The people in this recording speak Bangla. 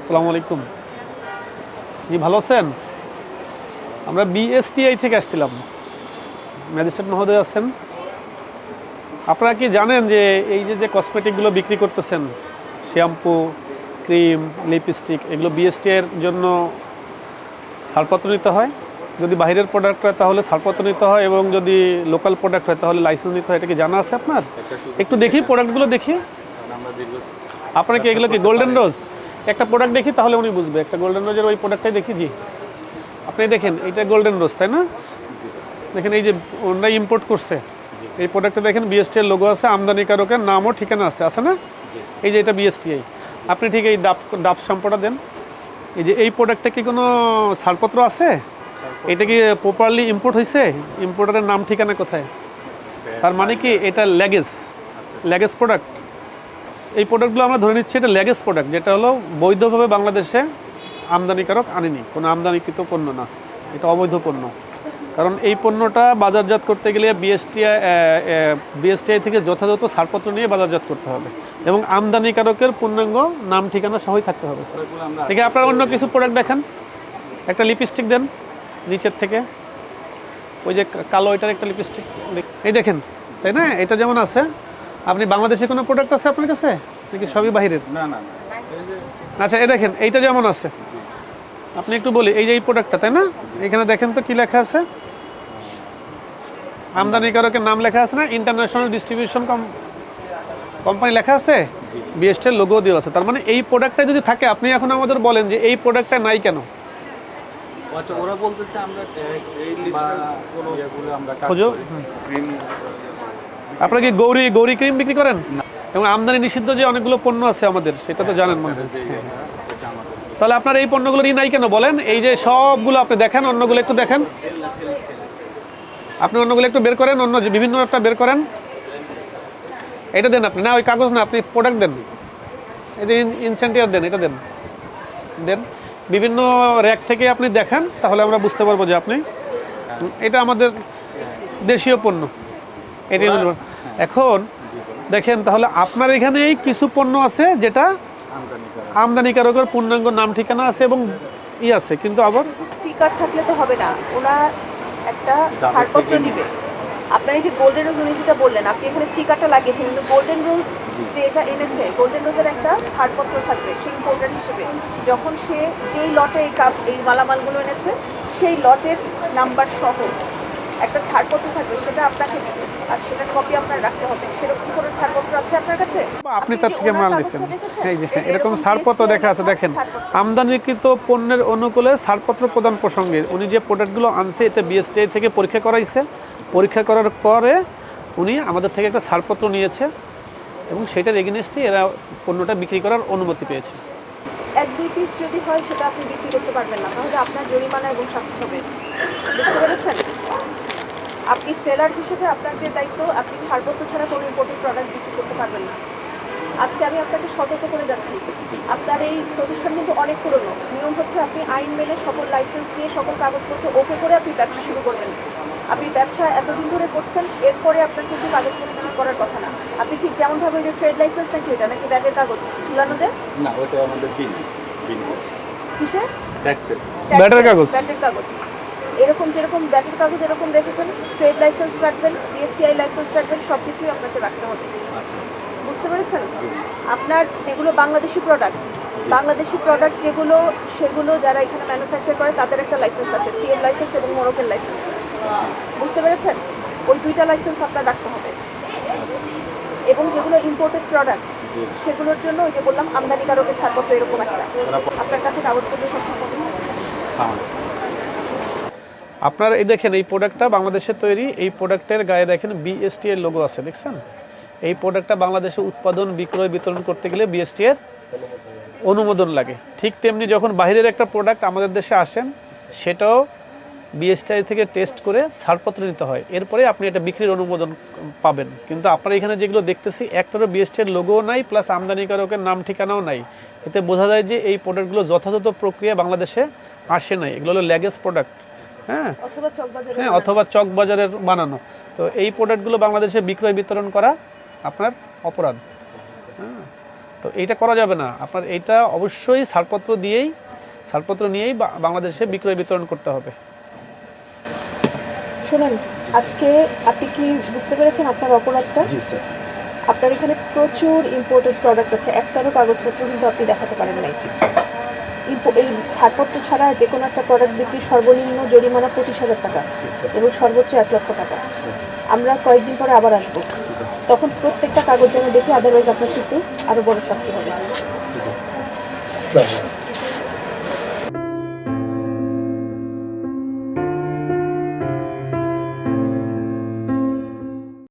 আসসালামু আলাইকুম। জি, ভালো আছেন? আমরা বিএসটিআই থেকে আসছিলাম। ম্যাজিস্ট্রেট মহোদয় আছেন। আপনারা কি জানেন যে এই যে যে কসমেটিকগুলো বিক্রি করতেছেন শ্যাম্পু ক্রিম লিপস্টিক এগুলো বিএসটি এর জন্য ছাড়পত্র নিতে হয়? যদি বাইরের প্রোডাক্ট হয় তাহলে ছাড়পত্র নিতে হয় এবং যদি লোকাল প্রোডাক্ট হয় তাহলে লাইসেন্স নিতে হয় এটা কি জানা আছে আপনার? একটু দেখি প্রোডাক্টগুলো দেখি। আপনার কি এগুলো কি গোল্ডেন রোজ একটা প্রোডাক্ট দেখি তাহলে উনি বুঝবে। একটা গোল্ডেন রোজের ওই প্রোডাক্টটাই দেখি জি। আপনি দেখেন এইটা গোল্ডেন রোজ তাই না? দেখেন এই যে ওনারা ইম্পোর্ট করছে। এই প্রোডাক্টটা দেখেন বিএসটি এর লোগো আছে আমদানিকারকের নামও ঠিকানা আছে আছে না? এই যে এটা বিএসটিআই আপনি ঠিক এই ডাব ডাব শ্যাম্পুটা দেন। এই যে এই প্রোডাক্টটা কি কোনো ছাড়পত্র আছে? এটা কি প্রপারলি ইম্পোর্ট হয়েছে ইম্পোর্টারের নাম ঠিকানা কোথায়? তার মানে কি এটা ল্যাগেজ ল্যাগেজ প্রোডাক্ট এই প্রোডাক্টগুলো আমরা ধরে নিচ্ছি এটা ল্যাগেজ প্রোডাক্ট যেটা হলো বৈধভাবে বাংলাদেশে আমদানিকারক আনেনি। কোনো আমদানিকৃত পণ্য না এটা অবৈধ পণ্য। কারণ এই পণ্যটা বাজারজাত করতে গেলে বিএসটিআই বিএসটিআই থেকে যথাযথ ছাড়পত্র নিয়ে বাজারজাত করতে হবে। এবং আমদানিকারকের পূর্ণাঙ্গ নাম ঠিকানা সহই থাকতে হবে স্যার। ঠিক আপনার অন্য কিছু প্রোডাক্ট দেখেন। একটা লিপস্টিক দেন। নিচের থেকে। ওই যে কালো এটার একটা লিপস্টিক এই দেখেন তাই না? এটা যেমন আছে আপনি বাংলাদেশে কোনো প্রোডাক্ট আছে আপনার কাছে? নাকি সবই বাহিরের? না না আচ্ছা এই দেখেন এইটা যেমন আছে। আপনি একটু বলি এই যে এই প্রোডাক্টটা তাই না? এখানে দেখেন তো কি লেখা আছে? আমদানিকারকের নাম লেখা আছে না? ইন্টারন্যাশনাল ডিস্ট্রিবিউশন কোম্পানি লেখা আছে? বিএসটির লোগো দেওয়া আছে। তার মানে এই প্রোডাক্টটা যদি থাকে আপনি এখন আমাদের বলেন যে এই প্রোডাক্টটা নাই কেন? আচ্ছা ওরা বলতেছে আমরা ট্যাক্স এই লিস্টে কোন ইয়েগুলো আমরা কাজ খোঁজো। করি। ক্রিম আপনারা কি গৌরী গৌরী ক্রিম বিক্রি করেন? এবং আমদানি নিষিদ্ধ যে অনেকগুলো পণ্য আছে আমাদের সেটা তো জানেন মনে হয়। যে ইয়েটা, এটা আমাদের। তাহলে আপনার এই পণ্যগুলোরই নাই কেন বলেন? এই যে সবগুলো আপনি দেখেন অন্যগুলো একটু দেখেন। আপনি অন্যগুলো একটু বের করেন অন্য যে বিভিন্ন একটা বের করেন। এটা দেন আপনি। না ওই কাগজ না আপনি প্রোডাক্ট দেন। এই যে ইনসেন্টিয়ার দেন এটা দেন। দেন। বিভিন্ন র্যাক থেকে আপনি দেখান তাহলে আমরা বুঝতে পারব যে আপনি এটা আমাদের দেশীয় পণ্য। এটি এখন দেখেন তাহলে আপনার এখানেই কিছু পণ্য আছে যেটা আমদানিকারকের পূর্ণাঙ্গ নাম ঠিকানা আছে এবং ই আছে কিন্তু আবার স্টিকার থাকলে তো হবে না ওরা একটা ছাড়পত্র দিবে। আপনার এই যে গোল্ডেন রোজ উনি যেটা বললেন আপনি এখানে স্টিকারটা লাগিয়েছেন কিন্তু গোল্ডেন রোজ যে এটা এনেছে গোল্ডেন রোজের একটা ছাড়পত্র থাকবে সেই ইম্পোর্টার হিসেবে। যখন সে যেই লটে এই কাপ এই মালামালগুলো এনেছে সেই লটের নাম্বার সহ একটা ছাড়পত্র থাকবে সেটা আপনাকে দিবে। আর সেটার কপি আপনার রাখতে হবে। সেরকম কোনো ছাড়পত্র আছে আপনার কাছে? আপনি তার থেকে মাল দিচ্ছেন এই যে এরকম ছাড়পত্র দেখা আছে। দেখেন আমদানিকৃত পণ্যের অনুকূলে ছাড়পত্র প্রদান প্রসঙ্গে উনি যে প্রোডাক্টগুলো আনছে এটা বিএসটিআই থেকে পরীক্ষা করাইছে পরীক্ষা করার পরে উনি আমাদের থেকে একটা ছাড়পত্র নিয়েছে এবং সেটার এগেনস্টে এরা পণ্যটা বিক্রি করার অনুমতি পেয়েছে। এক, দুই পিস যদি হয় সেটা আপনি বিক্রি করতে পারবেন না। তাহলে আপনার এবং পেরেছেন? আপনি সেলার হিসেবে আপনার যে দায়িত্ব, আপনি ছাড়পত্র ছাড়া কোনো ইম্পোর্টেড প্রোডাক্ট বিক্রি করতে পারবেন না। আজকে আমি আপনাকে সতর্ক করে যাচ্ছি। আপনার এই প্রতিষ্ঠান কিন্তু অনেক পুরনো। নিয়ম হচ্ছে আপনি আইন মেনে সকল লাইসেন্স নিয়ে সকল কাগজপত্র ওকে করে আপনি ব্যবসা শুরু করবেন। আপনি ব্যবসা এতদিন ধরে করছেন এরপরে আপনার কিন্তু কাগজপত্র ঠিক করার কথা না। আপনি ঠিক যেমনভাবে ওই যে ট্রেড লাইসেন্স নাকি এটা নাকি ব্যাগের কাগজ? ঝুলানো যায় না ওটা আমাদের বিল বিল কিসের? ট্যাক্সের ব্যাটার কাগজ। ব্যাটার কাগজ। এরকম যেরকম ব্যাটার কাগজ এরকম রেখেছেন ট্রেড লাইসেন্স রাখবেন বিএসটিআই লাইসেন্স রাখবেন সব কিছুই আপনাকে রাখতে হবে। আচ্ছা। বুঝতে পেরেছেন? আপনার যেগুলো বাংলাদেশি প্রোডাক্ট বাংলাদেশি প্রোডাক্ট যেগুলো, সেগুলো যারা এখানে ম্যানুফ্যাকচার করে, তাদের একটা লাইসেন্স আছে সিএম লাইসেন্স এবং মোরকের লাইসেন্স বুঝতে পেরেছেন? ওই দুইটা লাইসেন্স আপনার রাখতে হবে। এবং যেগুলো ইম্পোর্টেড প্রোডাক্ট সেগুলোর জন্য ওই যে বললাম আমদানি আমদানিকারকের ছাড়পত্র এরকম একটা। আপনার কাছে কাগজপত্র সব আপনার এই দেখেন, এই প্রোডাক্টটা বাংলাদেশের তৈরি, এই প্রোডাক্টের গায়ে দেখেন বিএসটি এর লোগো আছে, দেখছেন? এই প্রোডাক্টটা বাংলাদেশে উৎপাদন বিক্রয় বিতরণ করতে গেলে বিএসটি এর অনুমোদন লাগে। ঠিক তেমনি যখন বাইরের একটা প্রোডাক্ট আমাদের দেশে আসেন সেটাও বিএসটিআই থেকে টেস্ট করে ছাড়পত্র নিতে হয়। এরপরে আপনি এটা বিক্রির অনুমোদন পাবেন। কিন্তু আপনার এখানে যেগুলো দেখতেছি একটারও বিএসটিআর লোগোও নাই প্লাস আমদানিকারকের নাম ঠিকানাও নাই। এতে বোঝা যায় যে এই প্রোডাক্টগুলো যথাযথ প্রক্রিয়া বাংলাদেশে আসে নাই। এগুলো হলো ল্যাগেজ প্রোডাক্ট হ্যাঁ? হ্যাঁ অথবা চক বাজারের বানানো। তো এই প্রোডাক্টগুলো বাংলাদেশে বিক্রয় বিতরণ করা আপনার অপরাধ। হ্যাঁ তো এইটা করা যাবে না। আপনার এইটা অবশ্যই ছাড়পত্র দিয়েই ছাড়পত্র নিয়েই বা- বাংলাদেশে বিক্রয় বিতরণ করতে হবে। শুনুন আজকে আপনি কি বুঝতে পেরেছেন আপনার অপরাধটা? জি স্যার। আপনার এখানে প্রচুর ইম্পোর্টেড প্রোডাক্ট আছে। একটারও কাগজপত্র কিন্তু আপনি দেখাতে পারেন নাই। ইম্পো- এই ছাড়পত্র ছাড়া যে কোনো একটা প্রোডাক্ট বিক্রি সর্বনিম্ন জরিমানা পঁচিশ হাজার টাকা জি এবং সর্বোচ্চ এক লক্ষ টাকা। আমরা কয়েকদিন পরে আবার আসব। তখন প্রত্যেকটা কাগজ যেন দেখি আদারওয়াইজ আপনার কিন্তু আরও বড় শাস্তি হবে। ঠিক আছে।